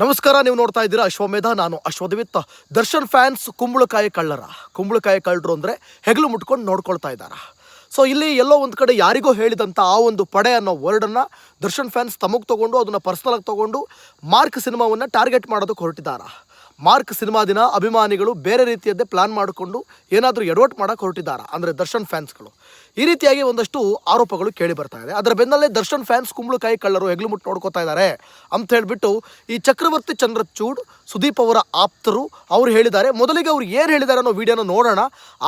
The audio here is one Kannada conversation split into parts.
ನಮಸ್ಕಾರ, ನೀವು ನೋಡ್ತಾ ಇದ್ದೀರಾ ಅಶ್ವಮೇಧ, ನಾನು ಅಶ್ವದೇವಿತ್ತ ದರ್ಶನ್ ಫ್ಯಾನ್ಸ್ ಕುಂಬಳಕಾಯಿ ಕಳ್ಳರ. ಕುಂಬಳಕಾಯಿ ಕಳ್ಳರು ಅಂದರೆ ಹೆಗಲು ಮುಟ್ಕೊಂಡು ನೋಡ್ಕೊಳ್ತಾ ಇದ್ದಾರೆ? ಸೊ ಇಲ್ಲಿ ಎಲ್ಲೋ ಒಂದು ಕಡೆ ಯಾರಿಗೋ ಹೇಳಿದಂಥ ಆ ಒಂದು ಪಡೆ ಅನ್ನೋ ವರ್ಡನ್ನು ದರ್ಶನ್ ಫ್ಯಾನ್ಸ್ ತಮಗೆ ತೊಗೊಂಡು, ಅದನ್ನು ಪರ್ಸ್ನಲಾಗಿ ತೊಗೊಂಡು, ಮಾರ್ಕ್ ಸಿನಿಮಾವನ್ನು ಟಾರ್ಗೆಟ್ ಮಾಡೋದಕ್ಕೆ ಹೊರಟಿದ್ದಾರೆ? ಮಾರ್ಕ್ ಸಿನಿಮಾ ದಿನ ಅಭಿಮಾನಿಗಳು ಬೇರೆ ರೀತಿಯದ್ದೇ ಪ್ಲಾನ್ ಮಾಡಿಕೊಂಡು ಏನಾದರೂ ಎಡವಟ್ ಮಾಡೋಕೆ ಹೊರಟಿದ್ದಾರೆ? ಅಂದರೆ ದರ್ಶನ್ ಫ್ಯಾನ್ಸ್ಗಳು. ಈ ರೀತಿಯಾಗಿ ಒಂದಷ್ಟು ಆರೋಪಗಳು ಕೇಳಿ ಬರ್ತಾ ಇದೆ. ಅದರ ಬೆನ್ನಲ್ಲೇ ದರ್ಶನ್ ಫ್ಯಾನ್ಸ್ ಕುಂಬಳಕಾಯಿ ಕಳ್ಳರು ಹೆಗ್ಲು ಮುಟ್ಟು ನೋಡ್ಕೋತಾ ಇದ್ದಾರೆ ಅಂತ ಹೇಳಿಬಿಟ್ಟು ಈ ಚಕ್ರವರ್ತಿ ಚಂದ್ರಚೂಡ್, ಸುದೀಪ್ ಅವರ ಆಪ್ತರು ಅವ್ರು ಹೇಳಿದ್ದಾರೆ. ಮೊದಲಿಗೆ ಅವ್ರು ಏನು ಹೇಳಿದ್ದಾರೆ ಅನ್ನೋ ವಿಡಿಯೋನ ನೋಡೋಣ.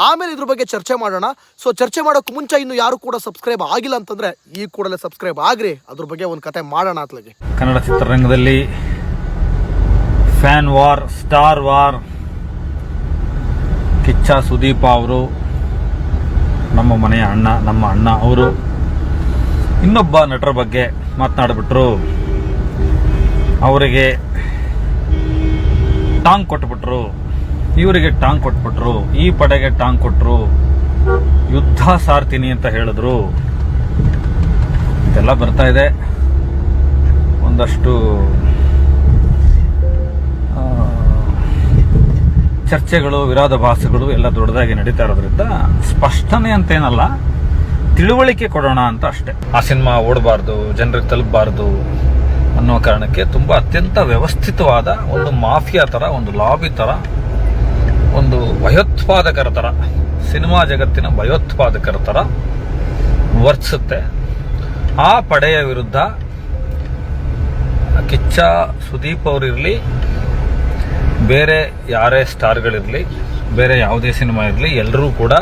ಆಮೇಲೆ ಇದ್ರ ಬಗ್ಗೆ ಚರ್ಚೆ ಮಾಡೋಣ. ಸೊ ಚರ್ಚೆ ಮಾಡೋಕ್ಕೆ ಮುಂಚೆ ಇನ್ನು ಯಾರು ಕೂಡ ಸಬ್ಸ್ಕ್ರೈಬ್ ಆಗಿಲ್ಲ ಅಂತಂದರೆ ಈ ಕೂಡಲೇ ಸಬ್ಸ್ಕ್ರೈಬ್ ಆಗ್ರಿ. ಅದ್ರ ಬಗ್ಗೆ ಒಂದು ಕತೆ ಮಾಡೋಣ ಅತ್ಲಗೆ. ಕನ್ನಡ ಚಿತ್ರರಂಗದಲ್ಲಿ fan war, star war, Kichcha Sudeep ಅವರು, ನಮ್ಮ ಮನೆಯ ಅಣ್ಣ, ನಮ್ಮ ಅಣ್ಣ ಅವರು, ಇನ್ನೊಬ್ಬ ನಟರ ಬಗ್ಗೆ ಮಾತನಾಡಿಬಿಟ್ರು. ಅವರಿಗೆ ಟಾಂಗ್ ಕೊಟ್ಬಿಟ್ರು. ಇವರಿಗೆ ಟಾಂಗ್ ಕೊಟ್ಬಿಟ್ರು. ಈ ಪಡೆಗೆ ಟಾಂಗ್ ಕೊಟ್ಟರು ಯುದ್ಧ ಸಾರ್ತೀನಿ ಅಂತ ಹೇಳಿದ್ರು. ಇದೆಲ್ಲ ಬರ್ತಾ ಇದೆ. ಒಂದಷ್ಟು ಚರ್ಚೆಗಳು ವಿರೋಧಾಭಾಸಗಳು ಎಲ್ಲ ದೊಡ್ಡದಾಗಿ ನಡೀತಾ ಇರೋದ್ರಿಂದ ಸ್ಪಷ್ಟನೆ ಅಂತೇನಲ್ಲ, ತಿಳುವಳಿಕೆ ಕೊಡೋಣ ಅಂತ ಅಷ್ಟೇ. ಆ ಸಿನಿಮಾ ಓಡಬಾರ್ದು, ಜನರಿಗೆ ತಲುಪಬಾರ್ದು ಅನ್ನೋ ಕಾರಣಕ್ಕೆ ತುಂಬಾ ಅತ್ಯಂತ ವ್ಯವಸ್ಥಿತವಾದ ಒಂದು ಮಾಫಿಯಾ ತರ, ಒಂದು ಲಾಬಿ ತರ, ಒಂದು ಭಯೋತ್ಪಾದಕರ ತರ, ಸಿನಿಮಾ ಜಗತ್ತಿನ ಭಯೋತ್ಪಾದಕರ ತರ ವರ್ತಿಸುತ್ತೆ ಆ ಪಡೆಯ ವಿರುದ್ಧ ಕಿಚ್ಚ ಸುದೀಪ್ ಅವರಿರಲಿ ಬೇರೆ ಯಾರೇ ಸ್ಟಾರ್ಗಳಿರಲಿ, ಬೇರೆ ಯಾವುದೇ ಸಿನಿಮಾ ಇರಲಿ ಎಲ್ಲರೂ ಕೂಡ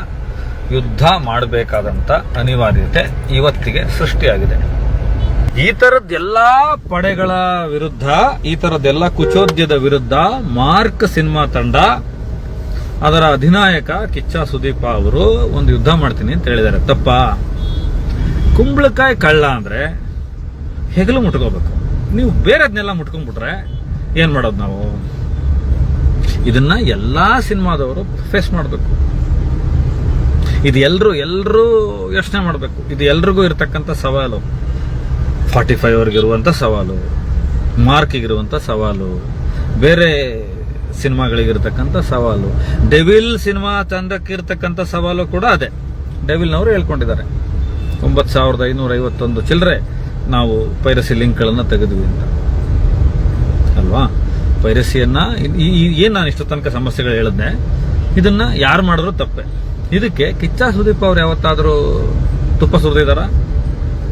ಯುದ್ಧ ಮಾಡಬೇಕಾದಂಥ ಅನಿವಾರ್ಯತೆ ಇವತ್ತಿಗೆ ಸೃಷ್ಟಿಯಾಗಿದೆ. ಈ ಥರದ್ದೆಲ್ಲ ಪಡೆಗಳ ವಿರುದ್ಧ, ಈ ಥರದ್ದೆಲ್ಲ ಕುಚೋದ್ಯದ ವಿರುದ್ಧ ಮಾರ್ಕ್ ಸಿನಿಮಾ ತಂಡ, ಅದರ ಅಧಿನಾಯಕ ಕಿಚ್ಚ ಸುದೀಪ ಅವರು ಒಂದು ಯುದ್ಧ ಮಾಡ್ತೀನಿ ಅಂತ ಹೇಳಿದ್ದಾರೆ. ತಪ್ಪ? ಕುಂಬಳಕಾಯಿ ಕಳ್ಳ ಅಂದರೆ ಹೆಗಲು ಮುಟ್ಕೋಬೇಕು. ನೀವು ಬೇರೆದನ್ನೆಲ್ಲ ಮುಟ್ಕೊಂಡ್ಬಿಟ್ರೆ ಏನು ಮಾಡೋದು ನಾವು? ಇದನ್ನ ಎಲ್ಲಾ ಸಿನಿಮಾದವರು ಫೇಸ್ ಮಾಡಬೇಕು. ಇದು ಎಲ್ಲರೂ ಎಲ್ಲರೂ ಯೋಚನೆ ಮಾಡಬೇಕು. ಇದು ಎಲ್ರಿಗೂ ಇರತಕ್ಕಂಥ ಸವಾಲು. ಫಾರ್ಟಿ ಫೈವ್ ಅವ್ರಿಗಿರುವಂಥ ಸವಾಲು. ಮಾರ್ಕಿಗಿರುವಂಥ ಸವಾಲು. ಬೇರೆ ಸಿನಿಮಾಗಳಿಗಿರ್ತಕ್ಕಂಥ ಸವಾಲು. ಡೆವಿಲ್ ಸಿನಿಮಾ ತಂಡಕ್ಕಿರ್ತಕ್ಕಂಥ ಸವಾಲು ಕೂಡ ಅದೇ. ಡೆವಿಲ್ನವರು ಹೇಳ್ಕೊಂಡಿದ್ದಾರೆ. ಒಂಬತ್ತು ಸಾವಿರದ ಐನೂರ ಐವತ್ತೊಂದು ಚಿಲ್ಲರೆ ನಾವು ಪೈರಸಿ ಲಿಂಕ್ಗಳನ್ನು ತೆಗೆದ್ವಿ ಅಂತ. ಪೈರಸಿಯನ್ನ ಏನು ನಾನು ಇಷ್ಟು ತನಕ ಸಮಸ್ಯೆಗಳು ಹೇಳಿದ್ನೆ, ಇದನ್ನ ಯಾರು ಮಾಡಿದ್ರು ತಪ್ಪೆ. ಇದಕ್ಕೆ ಕಿಚ್ಚ ಸುದೀಪ್ ಅವ್ರು ಯಾವತ್ತಾದರೂ ತುಪ್ಪ ಸುರಿದಿದಾರ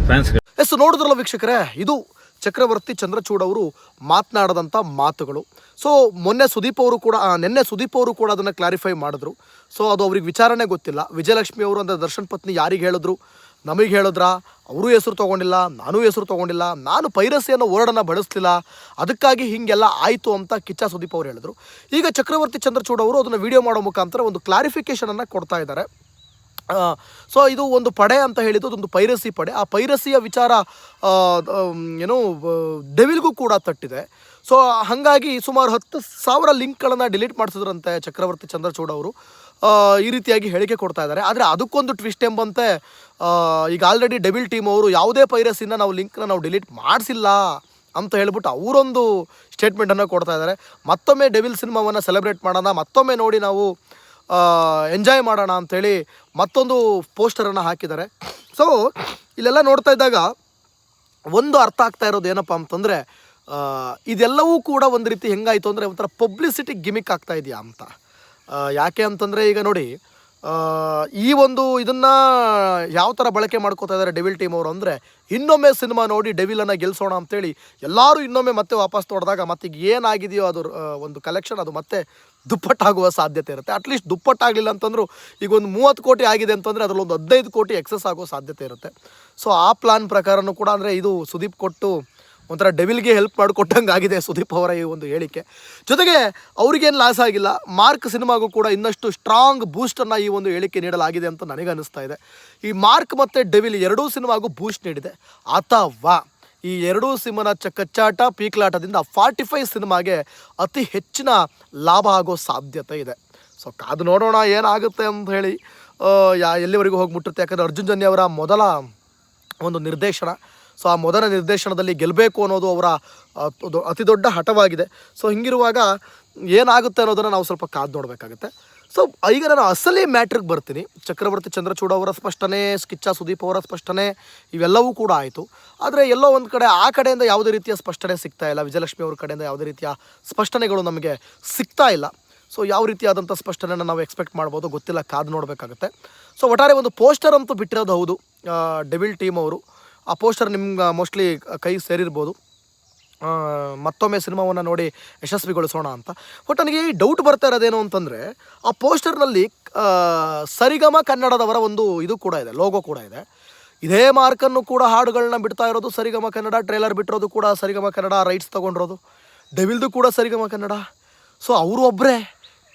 ಫ್ಯಾನ್ಸ್ ಎಸ್ ನೋಡಿದ್ರಲ್ಲ ವೀಕ್ಷಕರೇ, ಇದು ಚಕ್ರವರ್ತಿ ಚಂದ್ರಚೂಡ್ ಅವರು ಮಾತನಾಡದಂಥ ಮಾತುಗಳು. ಸೊ ಮೊನ್ನೆ ಸುದೀಪ್ ಅವರು ಕೂಡ ನಿನ್ನೆ ಸುದೀಪ್ ಅವರು ಕೂಡ ಅದನ್ನು ಕ್ಲಾರಿಫೈ ಮಾಡಿದ್ರು. ಸೊ ಅದು ಅವ್ರಿಗೆ ವಿಚಾರಣೆ ಗೊತ್ತಿಲ್ಲ. ವಿಜಯಲಕ್ಷ್ಮಿ ಅವರು ಅಂದರೆ ದರ್ಶನ್ ಪತ್ನಿ ಯಾರಿಗೆ ಹೇಳಿದ್ರು? ನಮಗೆ ಹೇಳಿದ್ರ, ಅವರು ಹೆಸರು ತೊಗೊಂಡಿಲ್ಲ, ನಾನು ಹೆಸರು ತೊಗೊಂಡಿಲ್ಲ, ನಾನು ಪೈರಸಿಯನ್ನು ವರ್ಡನ್ನು ಬಳಸಲಿಲ್ಲ, ಅದಕ್ಕಾಗಿ ಹೀಗೆಲ್ಲ ಆಯಿತು ಅಂತ ಕಿಚ್ಚ ಸುದೀಪ್ ಅವರು ಹೇಳಿದ್ರು. ಈಗ ಚಕ್ರವರ್ತಿ ಚಂದ್ರಚೂಡ್ ಅವರು ಅದನ್ನು ವಿಡಿಯೋ ಮಾಡೋ ಮುಖಾಂತರ ಒಂದು ಕ್ಲಾರಿಫಿಕೇಷನನ್ನು ಕೊಡ್ತಾ ಇದ್ದಾರೆ. ಸೊ ಇದು ಒಂದು ಪಡೆ ಅಂತ ಹೇಳಿದ್ದು, ಅದೊಂದು ಪೈರಸಿ ಪಡೆ. ಆ ಪೈರಸಿಯ ವಿಚಾರ ಏನು ಡೆವಿಲ್ಗೂ ಕೂಡ ತಟ್ಟಿದೆ. ಸೊ ಹಾಗಾಗಿ ಸುಮಾರು ಹತ್ತು ಸಾವಿರ ಲಿಂಕ್ಗಳನ್ನು ಡಿಲೀಟ್ ಮಾಡಿಸಿದ್ರಂತೆ ಚಕ್ರವರ್ತಿ ಚಂದ್ರಚೂಡ್ ಅವರು. ಈ ರೀತಿಯಾಗಿ ಹೇಳಿಕೆ ಕೊಡ್ತಾ ಇದ್ದಾರೆ. ಆದರೆ ಅದಕ್ಕೊಂದು ಟ್ವಿಸ್ಟ್ ಎಂಬಂತೆ ಈಗ ಆಲ್ರೆಡಿ ಡೆವಿಲ್ ಟೀಮ್ ಅವರು ಯಾವುದೇ ಪೈರಸಿನ ನಾವು ಲಿಂಕ್ನ ನಾವು ಡಿಲೀಟ್ ಮಾಡಿಸಿಲ್ಲ ಅಂತ ಹೇಳ್ಬಿಟ್ಟು ಅವರೊಂದು ಸ್ಟೇಟ್ಮೆಂಟನ್ನು ಕೊಡ್ತಾ ಇದ್ದಾರೆ. ಮತ್ತೊಮ್ಮೆ ಡೆವಿಲ್ ಸಿನಿಮಾವನ್ನು ಸೆಲೆಬ್ರೇಟ್ ಮಾಡೋಣ, ಮತ್ತೊಮ್ಮೆ ನೋಡಿ ನಾವು ಎಂಜಾಯ್ ಮಾಡೋಣ ಅಂಥೇಳಿ ಮತ್ತೊಂದು ಪೋಸ್ಟರನ್ನು ಹಾಕಿದ್ದಾರೆ. ಸೊ ಇಲ್ಲೆಲ್ಲ ನೋಡ್ತಾ ಇದ್ದಾಗ ಒಂದು ಅರ್ಥ ಆಗ್ತಾ ಇರೋದು ಏನಪ್ಪ ಅಂತಂದರೆ ಇದೆಲ್ಲವೂ ಕೂಡ ಒಂದು ರೀತಿ ಹೆಂಗಾಯಿತು ಅಂದರೆ ಒಂಥರ ಪಬ್ಲಿಸಿಟಿ ಗಿಮಿಕ್ ಆಗ್ತಾ ಇದೆಯಾ ಅಂತ. ಯಾಕೆ ಅಂತಂದರೆ ಈಗ ನೋಡಿ ಈ ಒಂದು ಇದನ್ನು ಯಾವ ಥರ ಬಳಕೆ ಮಾಡ್ಕೋತಾ ಇದ್ದಾರೆ ಡೆವಿಲ್ ಟೀಮ್ ಅವರು ಅಂದರೆ, ಇನ್ನೊಮ್ಮೆ ಸಿನಿಮಾ ನೋಡಿ ಡೆವಿಲನ್ನು ಗೆಲ್ಲಿಸೋಣ ಅಂತೇಳಿ ಎಲ್ಲರೂ ಇನ್ನೊಮ್ಮೆ ಮತ್ತೆ ವಾಪಸ್ ತೊಡೆದಾಗ ಮತ್ತೆ ಏನಾಗಿದೆಯೋ ಅದು ಒಂದು ಕಲೆಕ್ಷನ್ ಅದು ಮತ್ತೆ ದುಪ್ಪಟ್ಟಾಗುವ ಸಾಧ್ಯತೆ ಇರುತ್ತೆ. ಅಟ್ಲೀಸ್ಟ್ ದುಪ್ಪಟ್ಟಾಗಲಿಲ್ಲ ಅಂತಂದ್ರು ಈಗ ಒಂದು ಮೂವತ್ತು ಕೋಟಿ ಆಗಿದೆ ಅಂತಂದರೆ ಅದರಲ್ಲಿ ಒಂದು ಹದಿನೈದು ಕೋಟಿ ಎಕ್ಸಸ್ ಆಗೋ ಸಾಧ್ಯತೆ ಇರುತ್ತೆ. ಸೊ ಆ ಪ್ಲಾನ್ ಪ್ರಕಾರನೂ ಕೂಡ ಅಂದರೆ ಇದು ಸುದೀಪ್ ಕೊಟ್ಟು ಒಂಥರ ಡೆವಿಲ್ಗೆ ಹೆಲ್ಪ್ ಮಾಡಿಕೊಟ್ಟಂಗೆ ಆಗಿದೆ ಸುದೀಪ್ ಅವರ ಈ ಒಂದು ಹೇಳಿಕೆ. ಜೊತೆಗೆ ಅವ್ರಿಗೇನು ಲಾಸ್ ಆಗಿಲ್ಲ ಮಾರ್ಕ್ ಸಿನಿಮಾಗೂ ಕೂಡ ಇನ್ನಷ್ಟು ಸ್ಟ್ರಾಂಗ್ ಬೂಸ್ಟನ್ನು ಈ ಒಂದು ಹೇಳಿಕೆ ನೀಡಲಾಗಿದೆ ಅಂತ ನನಗೆ ಅನಿಸ್ತಾ ಇದೆ. ಈ ಮಾರ್ಕ್ ಮತ್ತು ಡೆವಿಲ್ ಎರಡೂ ಸಿನಿಮಾಗೂ ಬೂಸ್ಟ್ ನೀಡಿದೆ. ಅಥವಾ ಈ ಎರಡೂ ಸಿನಿಮಾನ ಚ ಕಚ್ಚಾಟ ಪೀಕ್ಲಾಟದಿಂದ ಫಾರ್ಟಿ ಫೈವ್ ಸಿನಿಮಾಗೆ ಅತಿ ಹೆಚ್ಚಿನ ಲಾಭ ಆಗೋ ಸಾಧ್ಯತೆ ಇದೆ. ಸೊ ಕಾದು ನೋಡೋಣ ಏನಾಗುತ್ತೆ ಅಂತ ಹೇಳಿ ಯಾ, ಎಲ್ಲಿವರೆಗೂ ಹೋಗಿ ಮುಟ್ಟುತ್ತೆ ಯಾಕಂದರೆ ಅರ್ಜುನ್ ಜನ್ಯ ಅವರ ಮೊದಲ ಒಂದು ನಿರ್ದೇಶನ. ಸೊ ಆ ಮೊದಲ ನಿರ್ದೇಶನದಲ್ಲಿ ಗೆಲ್ಲಬೇಕು ಅನ್ನೋದು ಅವರ ಅತಿ ದೊಡ್ಡ ಹಠವಾಗಿದೆ. ಸೊ ಹಿಂಗಿರುವಾಗ ಏನಾಗುತ್ತೆ ಅನ್ನೋದನ್ನು ನಾವು ಸ್ವಲ್ಪ ಕಾದು ನೋಡಬೇಕಾಗುತ್ತೆ. ಸೊ ಈಗ ನಾನು ಅಸಲಿ ಮ್ಯಾಟ್ರಿಕ್ ಬರ್ತೀನಿ. ಚಕ್ರವರ್ತಿ ಚಂದ್ರಚೂಡ ಅವರ ಸ್ಪಷ್ಟನೆ, ಸ್ಕಿಚ್ಚ ಸುದೀಪ್ ಅವರ ಸ್ಪಷ್ಟನೆ, ಇವೆಲ್ಲವೂ ಕೂಡ ಆಯಿತು. ಆದರೆ ಎಲ್ಲೋ ಒಂದು ಕಡೆ ಆ ಕಡೆಯಿಂದ ಯಾವುದೇ ರೀತಿಯ ಸ್ಪಷ್ಟನೆ ಸಿಗ್ತಾ ಇಲ್ಲ. ವಿಜಯಲಕ್ಷ್ಮಿ ಅವ್ರ ಕಡೆಯಿಂದ ಯಾವುದೇ ರೀತಿಯ ಸ್ಪಷ್ಟನೆಗಳು ನಮಗೆ ಸಿಗ್ತಾ ಇಲ್ಲ. ಸೊ ಯಾವ ರೀತಿಯಾದಂಥ ಸ್ಪಷ್ಟನೆಯನ್ನು ನಾವು ಎಕ್ಸ್ಪೆಕ್ಟ್ ಮಾಡ್ಬೋದು ಗೊತ್ತಿಲ್ಲ. ಕಾದು ನೋಡಬೇಕಾಗುತ್ತೆ. ಸೊ ಒಟ್ಟಾರೆ ಒಂದು ಪೋಸ್ಟರ್ ಅಂತೂ ಬಿಟ್ಟಿರೋದು ಹೌದು. ಡೆವಿಲ್ ಟೀಮ್ ಅವರು. ಆ ಪೋಸ್ಟರ್ ನಿಮ್ಗೆ ಮೋಸ್ಟ್ಲಿ ಕೈ ಸೇರಿರ್ಬೋದು. ಮತ್ತೊಮ್ಮೆ ಸಿನಿಮಾವನ್ನು ನೋಡಿ ಯಶಸ್ವಿಗೊಳಿಸೋಣ ಅಂತ. ಬಟ್ ನನಗೆ ಈ ಡೌಟ್ ಬರ್ತಾ ಇರೋದೇನು ಅಂತಂದರೆ, ಆ ಪೋಸ್ಟರ್ನಲ್ಲಿ ಸರಿಗಮ ಕನ್ನಡದವರ ಒಂದು ಇದು ಕೂಡ ಇದೆ ಲೋಗೋ ಕೂಡ ಇದೆ. ಇದೇ ಮಾರ್ಕನ್ನು ಕೂಡ ಹಾಡುಗಳನ್ನ ಬಿಡ್ತಾ ಇರೋದು ಸರಿಗಮ ಕನ್ನಡ ಟ್ರೇಲರ್ ಬಿಟ್ಟಿರೋದು ಕೂಡ ಸರಿಗಮ ಕನ್ನಡ ರೈಟ್ಸ್ ತೊಗೊಂಡಿರೋದು. ಡೆವಿಲ್ದು ಕೂಡ ಸರಿಗಮ ಕನ್ನಡ. ಸೊ ಅವರು ಒಬ್ಬರೇ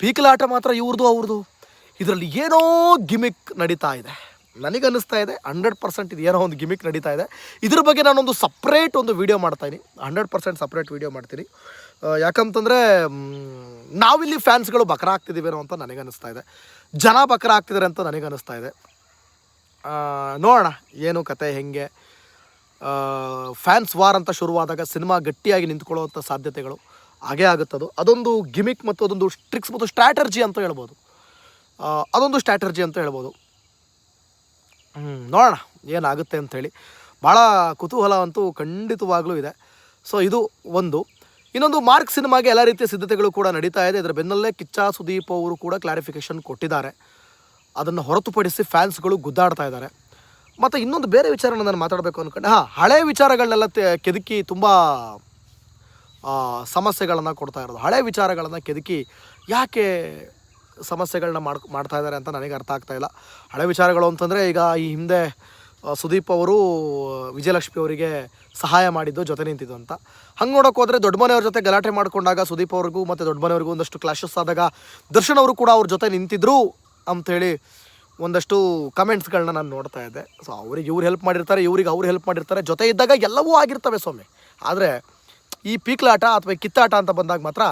ಪೀಕಲಾಟ ಮಾತ್ರ ಇವ್ರದ್ದು ಅವ್ರದ್ದು ಇದರಲ್ಲಿ ಏನೋ ಗಿಮಿಕ್ ನಡೀತಾ ಇದೆ. ನನಗನ್ನಿಸ್ತಾ ಇದೆ ಹಂಡ್ರೆಡ್ ಪರ್ಸೆಂಟ್ ಇದು ಏನೋ ಒಂದು ಗಿಮಿಕ್ ನಡೀತಾ ಇದೆ. ಇದ್ರ ಬಗ್ಗೆ ನಾನೊಂದು ಸಪ್ರೇಟ್ ಒಂದು ವಿಡಿಯೋ ಮಾಡ್ತಾಯಿನಿ ಹಂಡ್ರೆಡ್ ಪರ್ಸೆಂಟ್ ಸಪ್ರೇಟ್ ವೀಡಿಯೋ ಮಾಡ್ತೀನಿ. ಯಾಕಂತಂದರೆ ನಾವಿಲ್ಲಿ ಫ್ಯಾನ್ಸ್ಗಳು ಬಕರ ಆಗ್ತಿದ್ದೀವೇನೋ ಅಂತ ನನಗನ್ನಿಸ್ತಾ ಇದೆ. ಜನ ಬಕರ ಆಗ್ತಿದ್ದಾರೆ ಅಂತ ನನಗನ್ನಿಸ್ತಾ ಇದೆ. ನೋಡೋಣ, ಏನು ಕತೆ, ಹೆಂಗೆ. ಫ್ಯಾನ್ಸ್ ವಾರ್ ಅಂತ ಶುರುವಾದಾಗ ಸಿನಿಮಾ ಗಟ್ಟಿಯಾಗಿ ನಿಂತ್ಕೊಳ್ಳುವಂಥ ಸಾಧ್ಯತೆಗಳು ಹಾಗೇ ಆಗುತ್ತದು ಅದೊಂದು ಗಿಮಿಕ್ ಮತ್ತು ಅದೊಂದು ಟ್ರಿಕ್ಸ್ ಮತ್ತು ಸ್ಟ್ರಾಟರ್ಜಿ ಅಂತ ಹೇಳ್ಬೋದು. ಅದೊಂದು ಸ್ಟ್ರಾಟರ್ಜಿ ಅಂತ ಹೇಳ್ಬೋದು. ನೋಡೋಣ, ಏನಾಗುತ್ತೆ ಅಂಥೇಳಿ ಭಾಳ ಕುತೂಹಲ ಅಂತೂ ಖಂಡಿತವಾಗಲೂ ಇದೆ. ಸೊ ಇದು ಒಂದು. ಇನ್ನೊಂದು ಮಾರ್ಕ್ ಸಿನಿಮಾಗೆ ಎಲ್ಲ ರೀತಿಯ ಸಿದ್ಧತೆಗಳು ಕೂಡ ನಡೀತಾ ಇದೆ. ಇದರ ಬೆನ್ನಲ್ಲೇ ಕಿಚ್ಚ ಸುದೀಪ್ ಅವರು ಕೂಡ ಕ್ಲಾರಿಫಿಕೇಷನ್ ಕೊಟ್ಟಿದ್ದಾರೆ. ಅದನ್ನು ಹೊರತುಪಡಿಸಿ ಫ್ಯಾನ್ಸ್ಗಳು ಗುದ್ದಾಡ್ತಾ ಇದ್ದಾರೆ. ಮತ್ತು ಇನ್ನೊಂದು ಬೇರೆ ವಿಚಾರನ ನಾನು ಮಾತಾಡಬೇಕು ಅಂದ್ಕೊಂಡೆ ಹಾಂ, ಹಳೆ ವಿಚಾರಗಳನ್ನೆಲ್ಲ ಕೆದಕಿ ತುಂಬ ಸಮಸ್ಯೆಗಳನ್ನು ಕೊಡ್ತಾ ಇರೋದು. ಹಳೆ ವಿಚಾರಗಳನ್ನು ಕೆದಕಿ ಯಾಕೆ ಸಮಸ್ಯೆಗಳನ್ನ ಮಾಡ್ ಮಾಡ್ತಾ ಇದ್ದಾರೆ ಅಂತ ನನಗೆ ಅರ್ಥ ಆಗ್ತಾ ಇಲ್ಲ. ಹಳೆ ವಿಚಾರಗಳು ಅಂತಂದರೆ ಈಗ ಈ ಹಿಂದೆ ಸುದೀಪ್ ಅವರು, ವಿಜಯಲಕ್ಷ್ಮಿ ಅವರಿಗೆ ಸಹಾಯ ಮಾಡಿದ್ದು ಜೊತೆ ನಿಂತಿದ್ದು ಅಂತ. ಹಂಗೆ ನೋಡೋಕೆ ಹೋದರೆ ದೊಡ್ಡ ಮನೆಯವ್ರ ಜೊತೆ ಗಲಾಟೆ ಮಾಡಿಕೊಂಡಾಗ ಸುದೀಪ್ ಅವ್ರಿಗೂ ಮತ್ತು ದೊಡ್ಡ ಮನೆಯವ್ರಿಗೂ ಒಂದಷ್ಟು ಕ್ಲಾಶಸ್ ಆದಾಗ ದರ್ಶನ್ ಅವರು ಕೂಡ ಅವ್ರ ಜೊತೆ ನಿಂತಿದ್ರು ಅಂಥೇಳಿ ಒಂದಷ್ಟು ಕಮೆಂಟ್ಸ್ಗಳನ್ನ ನಾನು ನೋಡ್ತಾ ಇದ್ದೆ. ಸೊ ಅವ್ರಿಗೆ ಇವ್ರು ಹೆಲ್ಪ್ ಮಾಡಿರ್ತಾರೆ, ಇವ್ರಿಗೆ ಅವ್ರು ಹೆಲ್ಪ್ ಮಾಡಿರ್ತಾರೆ. ಜೊತೆ ಇದ್ದಾಗ ಎಲ್ಲವೂ ಆಗಿರ್ತವೆ ಸ್ವಾಮಿ. ಆದರೆ ಈ ಪೀಕ್ಲಾಟ ಅಥವಾ ಕಿತ್ತಾಟ ಅಂತ ಬಂದಾಗ ಮಾತ್ರ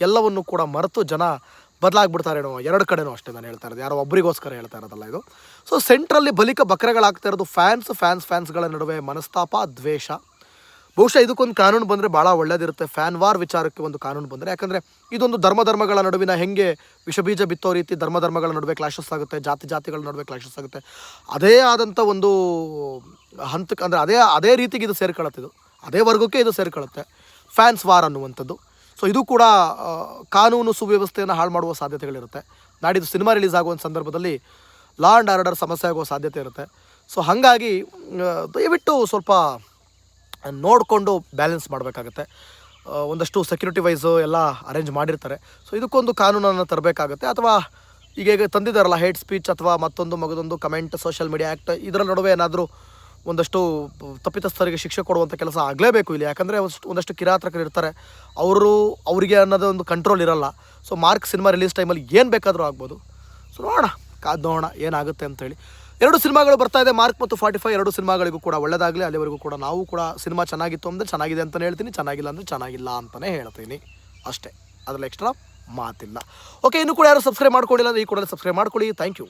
ಎಲ್ಲವನ್ನು ಕೂಡ ಮರೆತು ಜನ ಬದಲಾಗ್ಬಿಡ್ತಾರೇನೋ, ಎರಡು ಕಡೆನೂ ಅಷ್ಟೇ ನಾನು ಹೇಳ್ತಾ ಇರೋದು. ಯಾರೋ ಒಬ್ಬರಿಗೋಸ್ಕರ ಹೇಳ್ತಾ ಇರೋದಲ್ಲ ಇದು. ಸೊ ಸೆಂಟ್ರಲ್ಲಿ ಬಲಿಕ ಬಕ್ರಗಳಾಗ್ತಾ ಇರೋದು ಫ್ಯಾನ್ಸ್ ಫ್ಯಾನ್ಸ್ ಫ್ಯಾನ್ಸ್ಗಳ ನಡುವೆ ಮನಸ್ತಾಪ, ದ್ವೇಷ. ಬಹುಶಃ ಇದಕ್ಕೊಂದು ಕಾನೂನು ಬಂದರೆ ಭಾಳ ಒಳ್ಳೇದಿರುತ್ತೆ. ಫ್ಯಾನ್ ವಾರ್ ವಿಚಾರಕ್ಕೆ ಒಂದು ಕಾನೂನು ಬಂದರೆ. ಯಾಕಂದರೆ ಇದೊಂದು ಧರ್ಮ ಧರ್ಮಗಳ ನಡುವಿನ ಹೆಂಗೆ ವಿಷಬೀಜ ಬಿತ್ತೋ ರೀತಿ ಧರ್ಮ ಧರ್ಮಗಳ ನಡುವೆ ಕ್ಲಾಶಸ್ ಆಗುತ್ತೆ, ಜಾತಿ ಜಾತಿಗಳ ನಡುವೆ ಕ್ಲಾಶಸ್ ಆಗುತ್ತೆ. ಅದೇ ಆದಂಥ ಒಂದು ಹಂತಕ್ಕೆ ಅಂದರೆ ಅದೇ ಅದೇ ರೀತಿಗೆ ಇದು ಸೇರ್ಕೊಳ್ಳುತ್ತೆ ಇದು. ಅದೇ ವರ್ಗಕ್ಕೆ ಇದು ಸೇರ್ಕೊಳ್ಳುತ್ತೆ ಫ್ಯಾನ್ಸ್ ವಾರ್ ಅನ್ನುವಂಥದ್ದು. ಸೊ ಇದು ಕೂಡ ಕಾನೂನು ಸುವ್ಯವಸ್ಥೆಯನ್ನು ಹಾಳು ಮಾಡುವ ಸಾಧ್ಯತೆಗಳಿರುತ್ತೆ. ನಾಡಿದ್ದು ಸಿನಿಮಾ ರಿಲೀಸ್ ಆಗುವ ಸಂದರ್ಭದಲ್ಲಿ ಲಾ ಆ್ಯಂಡ್ ಆರ್ಡರ್ ಸಮಸ್ಯೆ ಆಗುವ ಸಾಧ್ಯತೆ ಇರುತ್ತೆ. ಸೊ ಹಾಗಾಗಿ ದಯವಿಟ್ಟು ಸ್ವಲ್ಪ ನೋಡಿಕೊಂಡು ಬ್ಯಾಲೆನ್ಸ್ ಮಾಡಬೇಕಾಗತ್ತೆ. ಒಂದಷ್ಟು ಸೆಕ್ಯೂರಿಟಿ ವೈಸು ಎಲ್ಲ ಅರೇಂಜ್ ಮಾಡಿರ್ತಾರೆ. ಸೊ ಇದಕ್ಕೊಂದು ಕಾನೂನನ್ನು ತರಬೇಕಾಗತ್ತೆ. ಅಥವಾ ಈಗ ಈಗ ತಂದಿದ್ದಾರಲ್ಲ ಹೇಟ್ ಸ್ಪೀಚ್ ಅಥವಾ ಮತ್ತೊಂದು ಮಗದೊಂದು ಕಮೆಂಟ್ ಸೋಷಿಯಲ್ ಮೀಡಿಯಾ ಆ್ಯಕ್ಟ್ ಇದರ ನಡುವೆ ಏನಾದರೂ ಒಂದಷ್ಟು ತಪ್ಪಿತಸ್ಥರಿಗೆ ಶಿಕ್ಷೆ ಕೊಡುವಂಥ ಕೆಲಸ ಆಗಲೇಬೇಕು ಇಲ್ಲಿ. ಯಾಕಂದರೆ ಒಂದಷ್ಟು ಒಂದಷ್ಟು ಕಿರಾತಕರು ಇರ್ತಾರೆ. ಅವರು, ಅವರಿಗೆ ಅನ್ನೋದು ಒಂದು ಕಂಟ್ರೋಲ್ ಇರಲ್ಲ. ಸೊ ಮಾರ್ಕ್ ಸಿನಿಮಾ ರಿಲೀಸ್ ಟೈಮಲ್ಲಿ ಏನು ಬೇಕಾದರೂ ಆಗ್ಬೋದು. ಸೊ ನೋಡೋಣ. ಕಾದು ನೋಡೋಣ ಏನಾಗುತ್ತೆ ಅಂತೇಳಿ ಎರಡು ಸಿನಿಮಾಗಳು ಬರ್ತಾ ಇದೆ. ಮಾರ್ಕ್ ಮತ್ತು ಫಾರ್ಟಿ ಫೈವ್ ಎರಡು ಸಿನಿಮಾಗಳಿಗೂ ಕೂಡ ಒಳ್ಳೆಯದಾಗಲಿ ಅಲ್ಲಿವರೆಗೂ ಕೂಡ ನಾವು ಕೂಡ ಸಿನಿಮಾ ಚೆನ್ನಾಗಿತ್ತು ಅಂದರೆ ಚೆನ್ನಾಗಿದೆ ಅಂತಲೇ ಹೇಳ್ತೀನಿ. ಚೆನ್ನಾಗಿಲ್ಲ ಅಂದರೆ ಚೆನ್ನಾಗಿಲ್ಲ ಅಂತಲೇ ಹೇಳ್ತೀನಿ. ಅಷ್ಟೇ. ಅದರಲ್ಲಿ ಎಕ್ಸ್ಟ್ರಾ ಮಾತಿಲ್ಲ. ಓಕೆ ಇನ್ನು ಕೂಡ ಯಾರು ಸಬ್ಸ್ಕ್ರೈಬ್ ಮಾಡ್ಕೊಂಡಿಲ್ಲ ಅಂದರೆ ಈ ಕೂಡಲೇ ಸಬ್ಸ್ಕ್ರೈಬ್ ಮಾಡ್ಕೊಳ್ಳಿ. Thank you